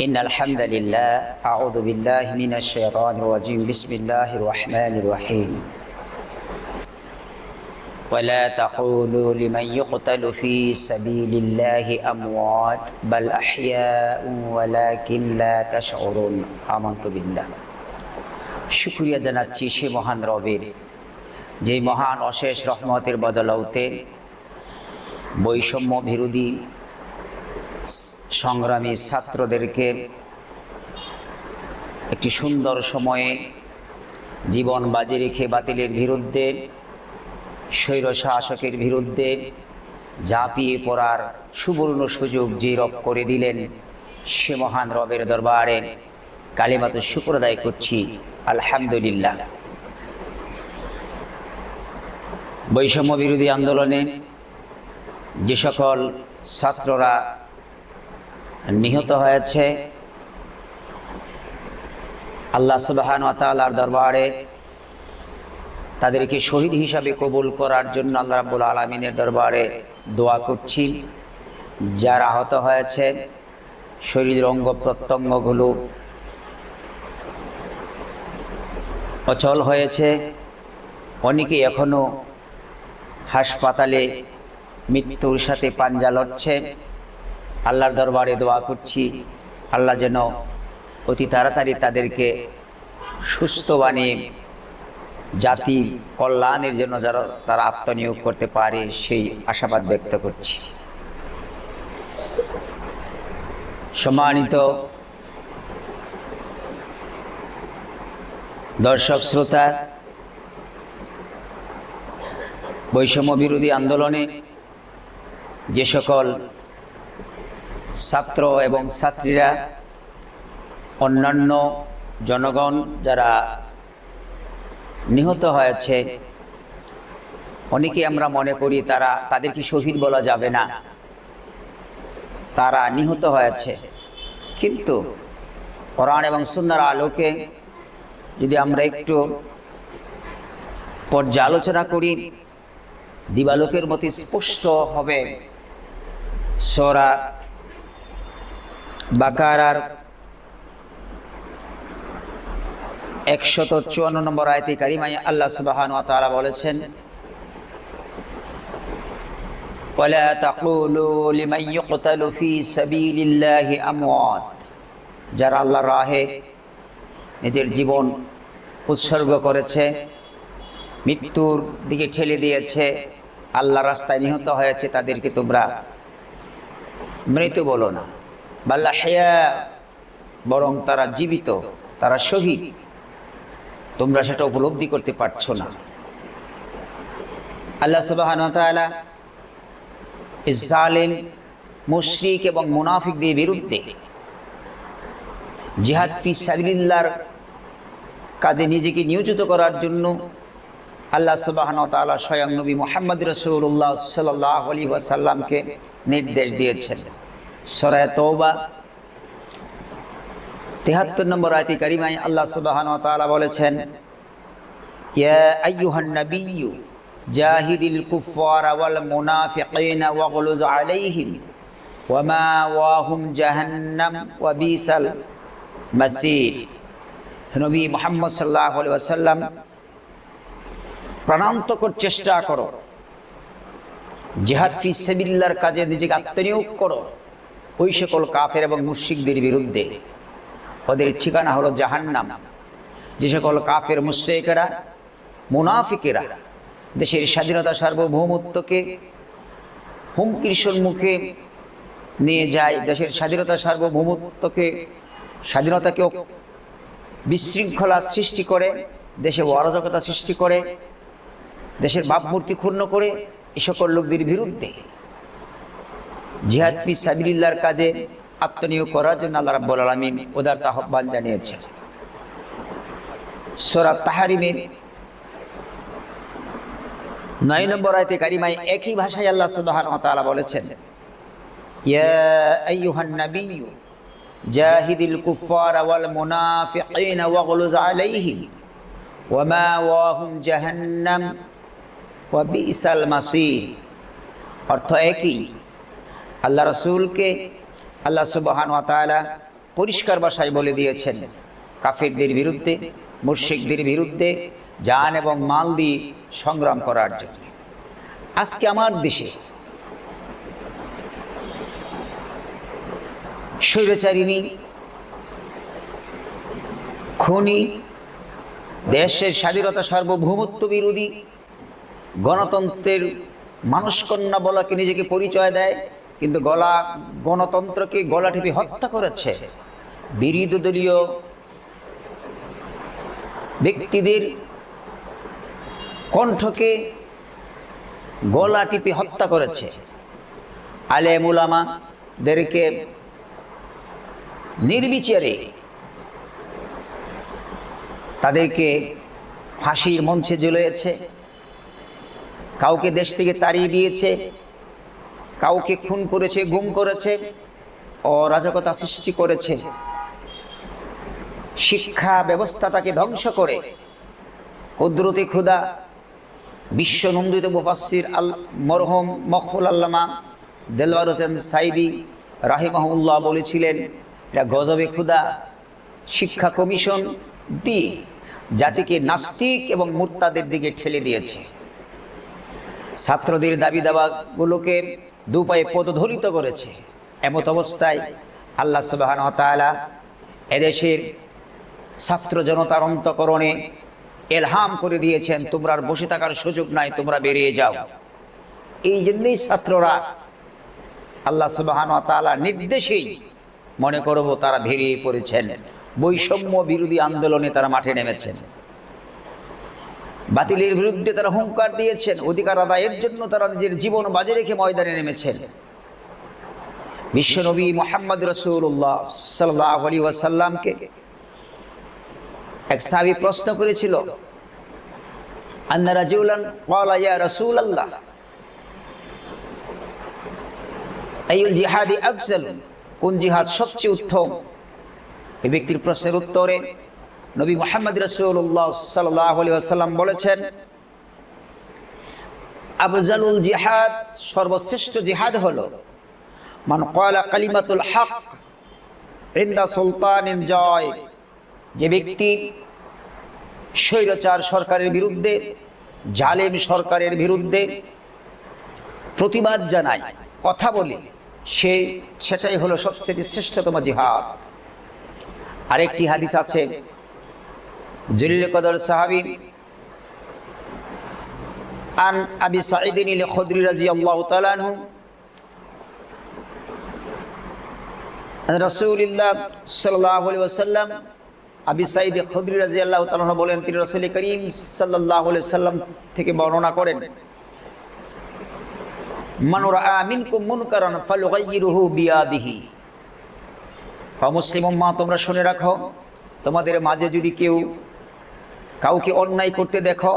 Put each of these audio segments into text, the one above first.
إن الحمد لله أعوذ بالله من الشيطان الرجيم بسم الله الرحمن الرحيم ولا تقولوا لمن يقتل في سبيل الله أموات بل أحياء ولكن لا تشعرون آمنت بالله শুক্রিয়া জানাচ্ছি সে মহান রবের যে মহান অশেষ রহমতের বদলতে বৈষম্য বিরোধী সংগ্রামী ছাত্রদেরকে একটি সুন্দর সময়ে জীবন বাজি রেখে বাতিলের বিরুদ্ধে, স্বৈর শাসকের বিরুদ্ধে ঝাঁপিয়ে পড়ার সুবর্ণ সুযোগ যে রব করে দিলেন সে মহান রবের দরবারে। কালিমাত শুক্র আদায় করছি, আলহামদুলিল্লাহ। বৈষম্য বিরোধী আন্দোলনে যে সকল ছাত্ররা নিহত হয়েছে। আল্লাহ সুবাহান তালার দরবারে তাদেরকে শহীদ হিসাবে কবুল করার জন্য আল্লাহ রাবুল আলমিনের দরবারে দোয়া করছি। যারা আহত হয়েছে শরীরের অঙ্গ প্রত্যঙ্গগুলো অচল হয়েছে। অনেকে এখনও হাসপাতালে মৃত্যুর সাথে পাঞ্জা লড়ছে। আল্লাহর দরবারে দোয়া করছি। আল্লাহ যেন অতি তাড়াতাড়ি তাদেরকে সুস্থ বানিয়ে জাতির কল্যাণের জন্য যারা তারা আত্মনিয়োগ করতে পারে সেই আশাবাদ ব্যক্ত করছি। সম্মানিত দর্শক, শ্রোতা, বৈষম্য বিরোধী আন্দোলনে যে সকল ছাত্র এবং ছাত্রীরা, অন্যান্য জনগণ যারা নিহত হয়েছে, অনেকে আমরা মনে করি তারা, তাদেরকে শহীদ বলা যাবে না। তারা নিহত হয়েছে। কিন্তু কোরআন এবং সুন্দর আলোকে যদি আমরা একটু পর্যালোচনা করি, দিবালোকের মতো স্পষ্ট হবে সোরা বাকারার একশত চুয়ান্ন নম্বর আয়তে কারিমাই আল্লাহ সুবাহান তারা বলেছেন ولا تقولوا لمن يقتل في سبيل الله أموات যারা আল্লাহর রাহে নিজের জীবন উৎসর্গ করেছে মৃত্যুর দিকে ঠেলে দিয়েছে আল্লাহ রাস্তায় নিহত হয়েছে তাদেরকে তোমরা মৃত বলো না বাল্লা হেয়া বরং তারা জীবিত, তারা শহীদ। তোমরা সেটা উপলব্ধি করতে পারছ না। আল্লাহ সুবাহান জালেম, মুশরিক এবং মুনাফিকদের বিরুদ্ধে জিহাদ ফি সাবিল্লার কাজে নিজেকে নিয়োজিত করার জন্য আল্লাহ সুবাহন স্বয়ং নবী মোহাম্মদ রসুল্লাহ সাল্লাহ আলী ওয়াসাল্লামকে নির্দেশ দিয়েছেন। সরায় তৌবা তেহাত্তর নম্বর আয়তি কারিমাই আল্লাহ সুবাহন তালা বলেছেন, ইয়া প্রাণান্তকর চেষ্টা করো। জেহাদ ফি সেবিল্লার কাজে নিজেকে আত্মনিয়োগ করো। ওই সকল কাফের এবং মুশ্রিকদের বিরুদ্ধে। ওদের ঠিকানা হলো জাহান্নাম। যে সকল কাফের মুশ্রিকেরা, মুনাফিকেরা দেশের স্বাধীনতা সার্বভৌমত্বকে হুমকির সম্মুখে নিয়ে যায়, দেশের স্বাধীনতা সার্বভৌমত্বকে স্বাধীনতাকেও বিশৃঙ্খলা সৃষ্টি করে, দেশে অরাজকতা সৃষ্টি করে, দেশের ভাবমূর্তি ক্ষুণ্ণ করে এ সকল লোকদের বিরুদ্ধে। জিহাদ পি সাবিল্লার কাজে আত্মনিয়োগ করার জন্য আল্লাহ রাব্বুল আলামিন উদার আহ্বান জানিয়েছেন। সূরা তাহারিমের নয় নম্বর আয়তে কারিমায় একই ভাষায় আল্লাহ সুবহানাহু ওয়া তাআলা বলেছেন, ইয়া আইয়ুহান নাবিয়্যু জাহিদিল কুফার ওয়াল মুনাফিকিন ওয়াগলুজ আলাইহিম ওয়া মাওয়াহুম জাহান্নাম ওয়া বিসাল মাসির অর্থ একই আল্লাহ রসুলকে আল্লাহ সুবহান ওয়া তাআলা পরিষ্কার ভাষায় বলে দিয়েছেন, কাফিরদের বিরুদ্ধে মুর্শিকদের বিরুদ্ধে জান এবং মাল দিয়ে সংগ্রাম করার জন্য। আজকে আমার দেশে স্বৈরচারিণী, খুনি, দেশের স্বাধীনতা সার্বভৌমত্ব বিরোধী গণতন্ত্রের মানুষকন্যা বলাকে নিজেকে পরিচয় দেয় কিন্তু গলা গণতন্ত্রকে গলা টিপে হত্যা করেছে। বিরোধী দলীয় ব্যক্তিদের কণ্ঠকে গলা টিপে হত্যা করেছে। আলেম উলামাদেরকে নির্বিচারে তাদেরকে ফাঁসির মঞ্চে ঝুলিয়েছে, কাউকে দেশ থেকে তাড়িয়ে দিয়েছে কাউকে খুন করেছে, গুম করেছে, অরাজকতা সৃষ্টি করেছে। শিক্ষা ব্যবস্থাটাকে ধ্বংস করে। কুদরতি খুদা বিশ্ব নন্দিত মুফাসির আল মরহম মখুল আল্লামা দেলওয়ার হোসেন সাইদি রাহিমাহুল্লাহ বলেছিলেন, এটা গজবে খুদা শিক্ষা কমিশন দিয়ে জাতিকে নাস্তিক এবং মুর্তাদের দিকে ঠেলে দিয়েছে। ছাত্রদের দাবি দাবাগুলোকে দুপায়ে পদধরিত করেছে। এমত অবস্থায় আল্লাহ সুবাহান তালা এদেশের ছাত্র জনতার অন্তকরণে এলহাম করে দিয়েছেন, তোমরা আর বসে থাকার সুযোগ নাই, তোমরা বেরিয়ে যাও। এই জন্যই ছাত্ররা আল্লাহ সুবাহান তালা নির্দেশেই মনে করব তারা বেরিয়ে পড়েছেন। বৈষম্য বিরোধী আন্দোলনে তারা মাঠে নেমেছেন। বাতিলের বিরুদ্ধে তারা হুঙ্কার দিয়েছেন। অধিকার আদায়ের জন্য তারা নিজের জীবন বাজে রেখে ময়দানে নেমেছেন। বিশ্বনবী মোহাম্মদ রসুল্লাহ সাল্লাহ আলী ওয়াসাল্লামকে এক সাবি প্রশ্ন করেছিল জিহাদি আফজাল? কোন জিহাদ সবচেয়ে উত্তম? এই ব্যক্তির প্রশ্নের উত্তরে নবী মোহাম্মদ রসুল্লাহ আসাল্লাম বলেছেন, আফজালুল জিহাদ, সর্বশ্রেষ্ঠ জিহাদ হলো মান কয়লা কালিমাতুল হক ইন্দা সুলতান জয়। যে ব্যক্তি স্বৈরাচার সরকারের বিরুদ্ধে, জালেম সরকারের বিরুদ্ধে প্রতিবাদ জানায়, কথা বলে, সে সেটাই হলো সবচেয়ে শ্রেষ্ঠতম জিহাদ। আরেকটি হাদিস আছে জলিল কদর সাহাবি আন আবি সাঈদিন ইল খুদরি রাদিয়াল্লাহু তাআলা আনহু, রাসূলুল্লাহ আলাইহি ওয়াসাল্লাম, আবি সাঈদ খুদরি রাদিয়াল্লাহু তাআলা বলেন, তিনি রাসূল করিম আলাইহি সাল্লাম থেকে বর্ণনা করেন, মান রাআ মিনকুম মুনকারান ফালুগাইয়িরুহু বিয়াদিহি। অমুসলিম মা তোমরা শুনে রাখো, তোমাদের মাঝে যদি কেউ কাউকে অন্যায় করতে দেখো,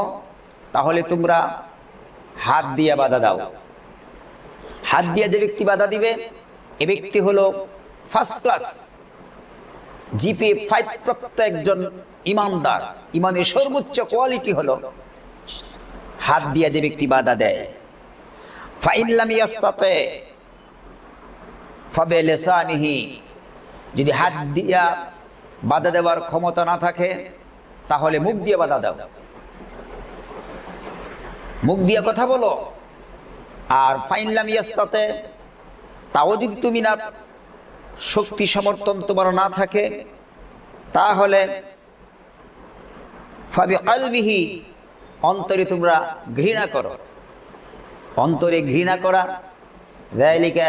তাহলে তোমরা হাত দিয়ে বাধা দাও। হাত দিয়ে যে ব্যক্তি বাধা দিবে, এ ব্যক্তি হলো ফার্স্ট ক্লাস জিপি ফাইভ প্রাপ্ত একজন ইমানদার। ইমানের সর্বোচ্চ কোয়ালিটি হলো হাত দিয়ে যে ব্যক্তি বাধা দেয়। ইয়াস্তাতে, ফাবে যদি হাত দিয়া বাধা দেওয়ার ক্ষমতা না থাকে তাহলে মুখ দিয়ে বাধা দাও। মুখ দিয়ে কথা বলো। আর ফাইনলাম ইয়াস্তাতে, তাও যদি তুমি না শক্তি সমর্থন তোমার না থাকে, তাহলে ফাবি কালবিহি, অন্তরে তোমরা ঘৃণা করো। অন্তরে ঘৃণা করা রায়লিকা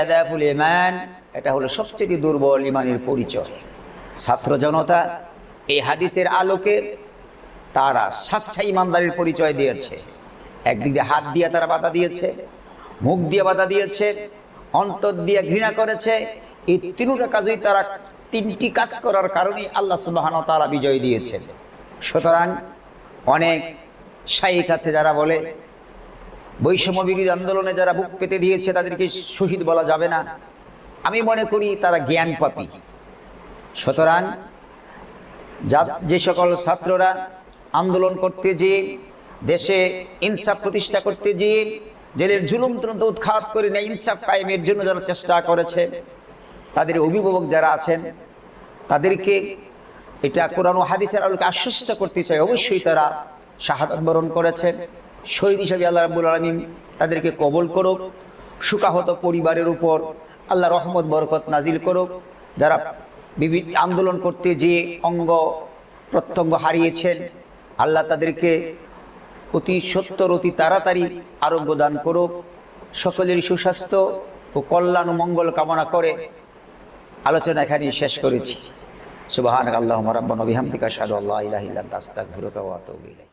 এটা হলো সবচেয়ে দুর্বল ইমানের পরিচয়। ছাত্র জনতা, এই হাদিসের আলোকে তারা স্বাচ্ছা ইমানদারির পরিচয় দিয়েছে। একদিক দিয়ে হাত দিয়ে তারা বাধা দিয়েছে, মুখ দিয়ে বাধা দিয়েছে, অন্তর দিয়ে ঘৃণা করেছে। এই তিনটা কাজই তারা তিনটি কাজ করার কারণেই আল্লাহ সুবাহান তারা বিজয় দিয়েছে সুতরাং অনেক শাইক আছে যারা বলে, বৈষম্য বিরোধী আন্দোলনে যারা বুক পেতে দিয়েছে তাদেরকে শহীদ বলা যাবে না। আমি মনে করি তারা জ্ঞান পাপি সুতরাং যা যে সকল ছাত্ররা আন্দোলন করতে যেয়ে, দেশে ইনসাফ প্রতিষ্ঠা করতে যেয়ে, জেলের জুলুম তন্ত্র উৎখাত করে না ইনসাফ কায়েমের জন্য যারা চেষ্টা করেছে। তাদের অভিভাবক যারা আছেন, তাদেরকে এটা কোরআন হাদিসের আলোকে আশ্বস্ত করতে চাই। অবশ্যই তারা শাহাদাত বরণ করেছেন শহীদ হিসাবে আল্লাহ রাবুল আলমিন তাদেরকে কবল করুক। সুকাহত পরিবারের উপর আল্লাহ রহমত, বরকত নাজিল করুক। যারা বিভিন্ন আন্দোলন করতে যে অঙ্গ প্রত্যঙ্গ হারিয়েছেন আল্লাহ তাদেরকে অতি সত্তর, অতি তাড়াতাড়ি আরোগ্য দান করুক, সকলের সুস্বাস্থ্য ও কল্যাণ মঙ্গল কামনা করে আলোচনা এখানে শেষ করেছি। সুবাহ আল্লাহ রব্বানা বিহামদিকা সাদু আল্লাহ ইলাহ ইল্লা আস্তাগফিরুকা ওয়া আতুবু ইলাইক।